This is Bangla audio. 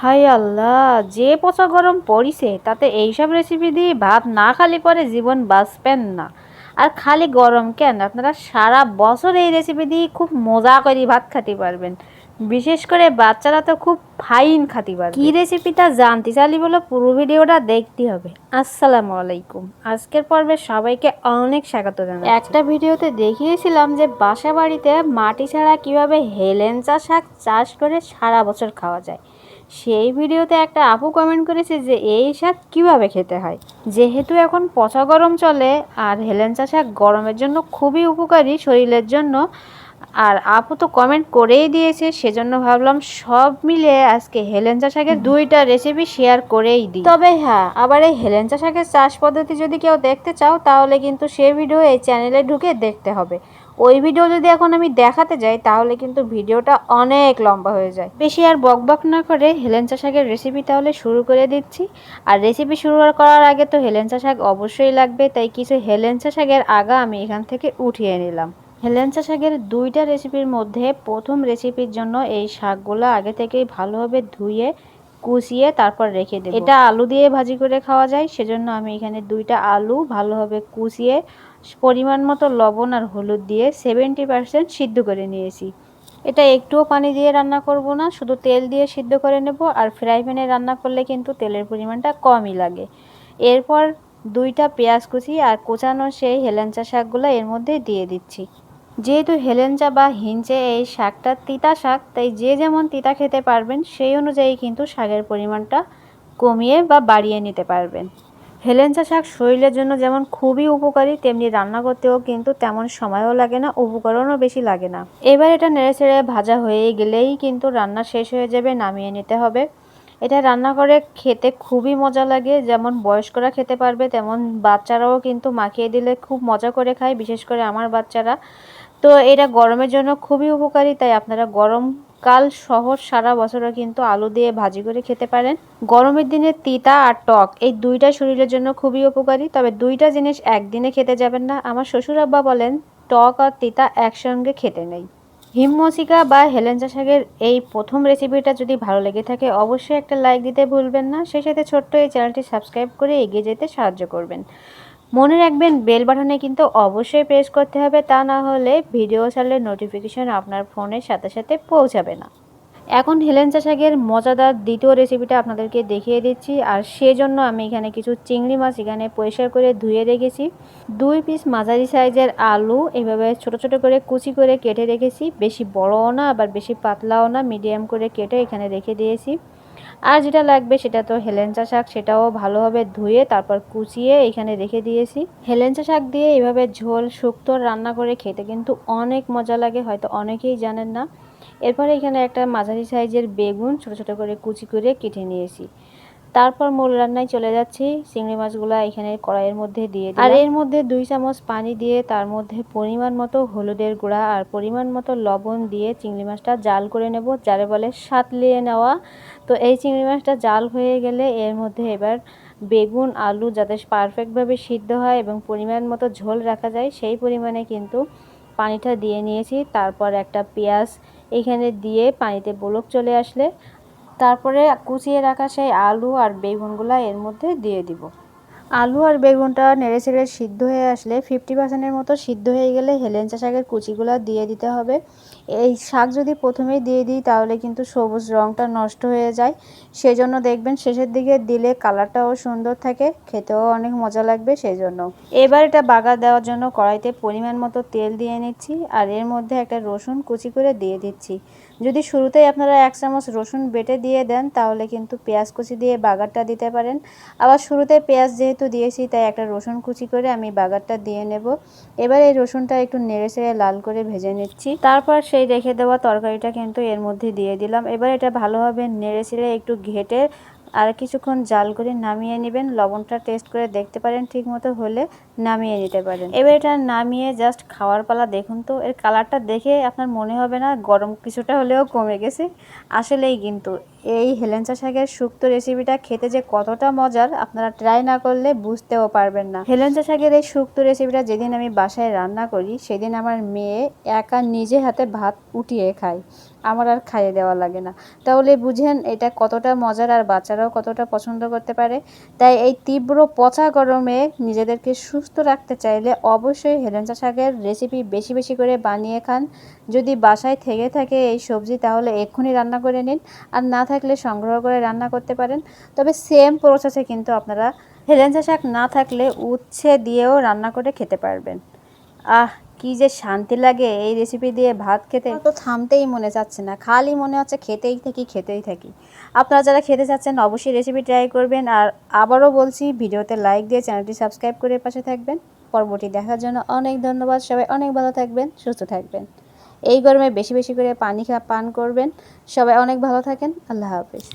হাই আল্লাহ, যে পচা গরম পড়িছে, তাতে এইসব রেসিপি দিয়ে ভাত না খালি পরে জীবন বাঁচবেন না। আর খালি গরম কেন? আপনারা সারা বছর এই রেসিপি দিয়ে খুব মজা করে ভাত খাতে পারবেন। বিশেষ করে বাচ্চারা তো খুব ফাইন খাতে পারবে। কি রেসিপিটা জানতে চাইলে বলে, পুরো ভিডিওটা দেখতে হবে। আসসালামু আলাইকুম। আজকের পর্বে সবাইকে অনেক স্বাগত জানাই একটা ভিডিওতে দেখিয়েছিলাম যে বাসা বাড়িতে মাটি ছাড়া কীভাবে হেলেঞ্চা শাক চাষ করে সারা বছর খাওয়া যায়। সেই ভিডিওতে একটা আপু কমেন্ট করেছে যে, এই শাক কীভাবে খেতে হয়? যেহেতু এখন পচা গরম চলে, আর হেলেঞ্চা শাক গরমের জন্য খুবই উপকারী, শরীরের জন্য। আর আপু তো কমেন্ট করেই দিয়েছে সেজন্য ভাবলাম সব মিলে আজকে হেলেঞ্চা শাকের দুইটা রেসিপি শেয়ার করেই দিই। তবে হ্যাঁ আবার এই হেলেঞ্চা শাকের চাষ পদ্ধতি যদি কেউ দেখতে চাও তাহলে কিন্তু সে ভিডিও এই চ্যানেলে ঢুকে দেখতে হবে। ওই ভিডিও যদি এখন আমি দেখাতে যাই তাহলে কিন্তু ভিডিওটা অনেক লম্বা হয়ে যায়। বেশি আর বকবক না করে হেলেঞ্চা শাকের রেসিপি তাহলে শুরু করে দিচ্ছি। আর রেসিপি শুরু করার আগে তো হেলেঞ্চা শাক অবশ্যই লাগবে তাই কিছু হেলেঞ্চা শাকের আগা আমি এখান থেকে উঠিয়ে নিলাম। হেলেঞ্চা শাকের দুইটা রেসিপির মধ্যে প্রথম রেসিপির জন্য এই শাকগুলো আগে থেকেই ভালোভাবে ধুয়ে, কুচিয়ে তারপর রেখে দেব। এটা আলু দিয়ে ভাজি করে খাওয়া যায়, সেজন্য আমি এখানে দুইটা আলু ভালোভাবে কুচিয়ে, পরিমাণ মতো লবণ আর হলুদ দিয়ে সেভেন্টি পারসেন্ট সিদ্ধ করে নিয়েছি। এটা একটুও পানি দিয়ে রান্না করব না, শুধু তেল দিয়ে সিদ্ধ করে নেব আর ফ্রাই প্যানে রান্না করলে কিন্তু তেলের পরিমাণটা কমই লাগে। এরপর দুইটা পেঁয়াজ কুচি আর কোচানো সেই হেলেঞ্চা শাকগুলো এর মধ্যে দিয়ে দিচ্ছি। যেহেতু হেলেঞ্চা বা হিঞ্চে এই শাকটা তিতা শাক, তাই যে যেমন তিতা খেতে পারবেন, সেই অনুযায়ী কিন্তু শাকের পরিমাণটা কমিয়ে বা বাড়িয়ে নিতে পারবেন। হেলেঞ্চা শাক শরীরের জন্য যেমন খুবই উপকারী, তেমনি রান্না করতেও কিন্তু তেমন সময়ও লাগে না, উপকরণও বেশি লাগে না। এবার এটা নেড়ে ছেড়ে ভাজা হয়ে গেলেই কিন্তু রান্না শেষ হয়ে যাবে, নামিয়ে নিতে হবে। এটা রান্না করে খেতে খুবই মজা লাগে, যেমন বয়স্করা খেতে পারবে, তেমন বাচ্চারাও কিন্তু মাখিয়ে দিলে খুব মজা করে খায়, বিশেষ করে আমার বাচ্চারা। তো এটা গরমের জন্য খুবই উপকারী, তাই আপনারা গরম কাল সহজ সারা বছরও কিন্তু আলু দিয়ে ভাজি করে খেতে পারেন। গরমের দিনে তিতা আর টক, এই দুইটা শরীরের জন্য খুবই উপকারী। তবে দুইটা জিনিস একদিনে খেতে যাবেন না। আমার শ্বশুর আব্বা বলেন, টক আর তিতা একসঙ্গে খেতে নেই। হিমমসিকা বা হেলেঞ্চা শাকের এই প্রথম রেসিপিটা যদি ভালো লেগে থাকে, অবশ্যই একটা লাইক দিতে ভুলবেন না। সেই সাথে ছোট্ট এই চ্যানেলটি সাবস্ক্রাইব করে এগিয়ে যেতে সাহায্য করবেন। মনে রাখবেন, বেল বাটনে কিন্তু অবশ্যই প্রেস করতে হবে, তা না হলে ভিডিও ছাড়লে নোটিফিকেশন আপনার ফোনের সাথে সাথে পৌঁছাবে না। এখন হেলেঞ্চা শাকের মজাদার দ্বিতীয় রেসিপিটা আপনাদেরকে দেখিয়ে দিচ্ছি, আর সেজন্য আমি এখানে কিছু চিংড়ি মাছ এখানে পরিষ্কার করে ধুয়ে রেখেছি। দুই পিস মাঝারি সাইজের আলু এভাবে ছোট ছোট করে কুচি করে কেটে রেখেছি, বেশি বড়ও না, আবার বেশি পাতলাও না মিডিয়াম করে কেটে এখানে রেখে দিয়েছি। আর যেটা লাগবে সেটা তো হেলেঞ্চা শাক, সেটাও ভালোভাবে ধুয়ে তারপর কুচিয়ে এখানে রেখে দিয়েছি। হেলেঞ্চা শাক দিয়ে এইভাবে ঝোল, শুক্তো রান্না করে খেতে কিন্তু অনেক মজা লাগে, হয়তো অনেকেই জানেন না। এরপরে এখানে একটা মাঝারি সাইজের বেগুন ছোট ছোট করে কুচি করে কেটে নিয়েছি। তারপর মূল রান্নায় চলে যাচ্ছি। চিংড়ি মাছগুলো এখানে কড়াইয়ের মধ্যে দিয়ে আর এর মধ্যে দুই চামচ পানি দিয়ে তার মধ্যে পরিমাণ মতো হলুদের গুঁড়া আর পরিমাণ মতো লবণ দিয়ে চিংড়ি মাছটা জাল করে নেব যারে বলে সাতলিয়ে নেওয়া। তো এই চিংড়ি মাছটা জাল হয়ে গেলে এর মধ্যে এবার বেগুন আলু যাতে পারফেক্টভাবে সিদ্ধ হয় এবং পরিমাণ মতো ঝোল রাখা যায় সেই পরিমাণে কিন্তু পানিটা দিয়ে নিয়েছি। তারপর একটা পেঁয়াজ এখানে দিয়ে পানিতে বলক চলে আসলে তারপরে কুচিয়ে রাখা সেই আলু আর বেগুনগুলো এর মধ্যে দিয়ে দিব। আলু আর বেগুনটা নেড়ে চেড়ে সিদ্ধ হয়ে আসলে ফিফটি পার্সেন্টের মতো সিদ্ধ হয়ে গেলে হেলেঞ্চা শাকের কুচিগুলো দিয়ে দিতে হবে। এই শাক যদি প্রথমেই দিয়ে দিই, তাহলে কিন্তু সবুজ রঙটা নষ্ট হয়ে যায়। সেজন্য দেখবেন শেষের দিকে দিলে কালারটাও সুন্দর থাকে, খেতেও অনেক মজা লাগবে সেই জন্য এবার এটা বাগার দেওয়ার জন্য কড়াইতে পরিমাণ মতো তেল দিয়ে নিচ্ছি, আর এর মধ্যে একটা রসুন কুচি করে দিয়ে দিচ্ছি। যদি শুরুতেই আপনারা এক চামচ রসুন বেটে দিয়ে দেন, তাহলে কিন্তু পেঁয়াজ কুচি দিয়ে বাগারটা দিতে পারেন। আবার শুরুতে পেঁয়াজ যেহেতু দিয়েছি, তাই একটা রসুন কুচি করে আমি বাগারটা দিয়ে নেব। এবার এই রসুনটা একটু নেড়ে চেড়ে লাল করে ভেজে নিচ্ছি। তারপর সেই রেখে দেওয়া তরকারিটা কিন্তু এর মধ্যে দিয়ে দিলাম। এবার এটা ভালোভাবে নেড়ে একটু ঘেটে আর কিছুক্ষণ জাল করে নামিয়ে নেবেন। লবণটা টেস্ট করে দেখতে পারেন ঠিকমতো হলে নামিয়ে নিতে পারেন। এবার এটা নামিয়ে জাস্ট খাওয়ার পালা দেখুন তো, এর কালারটা দেখে আপনার মনে হবে না গরম কিছুটা হলেও কমে গেছে। আসলেই কিন্তু এই হেলেঞ্চা শাকের শুক্তো রেসিপিটা খেতে যে কতটা মজার, আপনারা ট্রাই না করলে বুঝতেও পারবেন না। হেলেঞ্চা শাকের এই শুক্তো রেসিপিটা যেদিন আমি বাসায় রান্না করি, সেদিন আমার মেয়ে একা নিজে হাতে ভাত উঠিয়ে খায়। আমার আর খাইয়ে দেওয়া লাগে না। তাহলে বুঝেন এটা কতটা মজার আর বাচ্চারাও কতটা পছন্দ করতে পারে। তাই এই তীব্র পচা গরমে নিজেদেরকে সুস্থ রাখতে চাইলে অবশ্যই হেলেঞ্চা শাকের রেসিপি বেশি বেশি করে বানিয়ে খান। যদি বাসায় থেকে থাকে এই সবজি, তাহলে এক্ষুনি রান্না করে নিন। আর না থাকলে সংগ্রহ করে রান্না করতে পারেন। তবে সেম প্রসেসে কিন্তু আপনারা হেলেঞ্চা শাক না থাকলে উচ্ছে দিয়েও রান্না করে খেতে পারবেন। আহ, কি যে শান্তি লাগে এই রেসিপি দিয়ে ভাত খেতে। তো থামতেই মনে চাচ্ছে না, খালি মনে হচ্ছে খেতেই থাকি খেতেই থাকি। আপনারা যারা খেতে চাচ্ছেন অবশ্যই রেসিপি ট্রাই করবেন আর আবারও বলছি, ভিডিওতে লাইক দিয়ে চ্যানেলটি সাবস্ক্রাইব করে পাশে থাকবেন। পরবর্তী দেখার জন্য অনেক ধন্যবাদ, সবাই অনেক ভালো থাকবেন, সুস্থ থাকবেন। এই গরমে বেশি বেশি করে পানি খা পান করবেন। সবাই অনেক ভালো থাকেন। আল্লাহ হাফিজ।